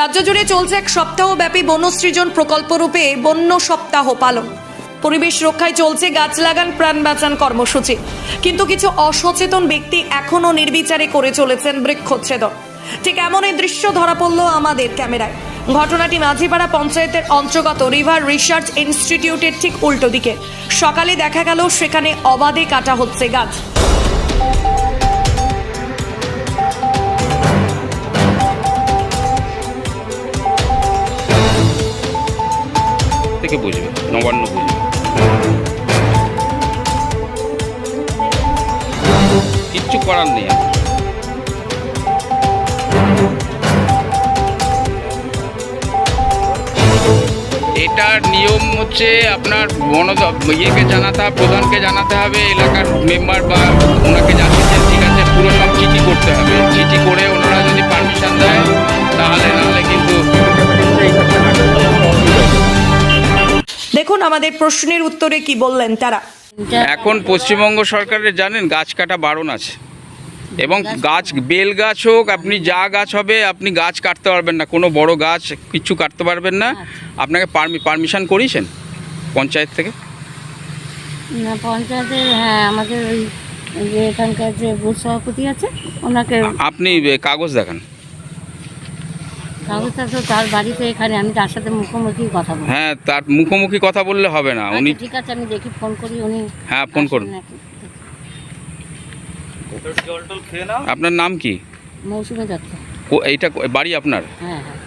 রাজ্য জুড়ে চলছে এক সপ্তাহব্যাপী বনসৃজন প্রকল্পরূপে বন্য সপ্তাহ পালন। পরিবেশ রক্ষায় চলছে গাছ লাগান, প্রাণ বাঁচান কর্মসূচি। কিন্তু কিছু অসচেতন ব্যক্তি এখনও নির্বিচারে করে চলেছেন বৃক্ষচ্ছেদন। ঠিক এমনই দৃশ্য ধরা পড়ল আমাদের ক্যামেরায়। ঘটনাটি মাঝিপাড়া পঞ্চায়েতের অন্তর্গত রিভার রিসার্চ ইনস্টিটিউটের ঠিক উল্টো দিকে। সকালে দেখা গেল সেখানে অবাধে কাটা হচ্ছে গাছ। থেকে বুঝবে, নবান্ন বুঝবে কিচ্ছু করার নেই। এটার নিয়ম হচ্ছে আপনার বন ইয়েকে জানাতে হবে, প্রধানকে জানাতে হবে, এলাকার মেম্বার বা ওনাকে জানিয়েছেন ঠিক আছে পুরো সব চিঠি করতে হবে, চিঠি দেখুন আমাদের প্রশ্নের উত্তরে কি বললেন তারা। এখন পশ্চিমবঙ্গ সরকারের জানেন গাছ কাটা বারণ আছে। এবং গাছ বেল গাছ হোক আপনি যা গাছ হবে আপনি গাছ কাটতে পারবেন না। কোনো বড় গাছ কিছু কাটতে পারবেন না। আপনাকে পারমিশন করিয়েছেন পঞ্চায়েত থেকে? না পঞ্চায়েতের হ্যাঁ আমাদের ওই যে এখানকার যে বুথ সভাপতি আছে ওনাকে আপনি কাগজ দেখান। তো তার বাড়িতে এখানে আমি তার সাথে মুখোমুখি কথা বলি হ্যাঁ তার মুখোমুখি কথা বললে হবে না। উনি আচ্ছা, ঠিক আছে আমি দেখি ফোন করি উনি হ্যাঁ ফোন করুন। আপনার নাম কি? মৌসুমি দত্ত। এইটা বাড়ি আপনার? হ্যাঁ হ্যাঁ।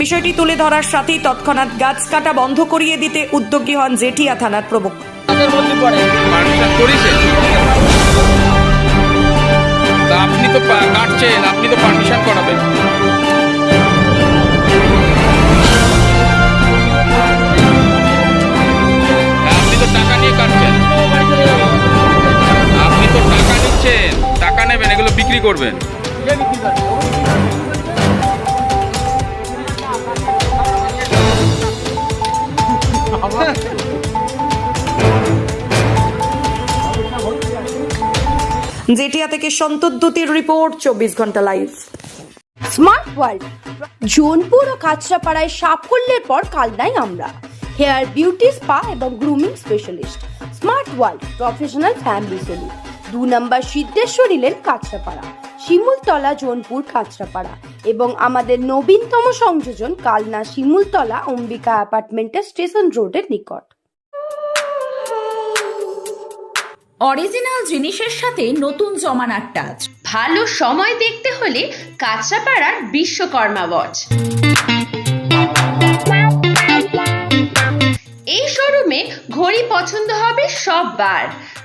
বিষয়টি তুলে ধরার সাথেই তৎক্ষণাৎ গাছ কাটা বন্ধ করিয়ে দিতে উদ্যোগী হন জেঠিয়া থানার প্রমুখ। আপনি তো কাটছেন আপনি তো পারমিশন করাবেন। বিক্রি করবেন? জেঠিয়া থেকে সন্তদ্যুতির রিপোর্ট চব্বিশ ঘণ্টা লাইভ স্মার্ট ওয়ার্ল্ড জোনপুর ও কাঁচরাপাড়ায় সাফল্যের পর কালনাই আমরা। হেয়ার বিউটি স্পা এবং grooming specialist smart world professional family salon দু নম্বর সিদ্ধেশ্বরী লেন কাঁচরাপাড়া শিমুলতলা জোনপুর কাঁচরাপাড়া এবং আমাদের নবীনতম সংযোজন কালনা শিমুলতলা অম্বিকা অ্যাপার্টমেন্টের স্টেশন রোডের নিকট। অরিজিনাল জিনিসের সাথে নতুন জমানার টাচ। ভালো সময় দেখতে হলে কাঁচরাপাড়ার বিশ্বকর্মা ওয়াচ। এই শোরুমে ঘড়ি পছন্দ হবে সব বার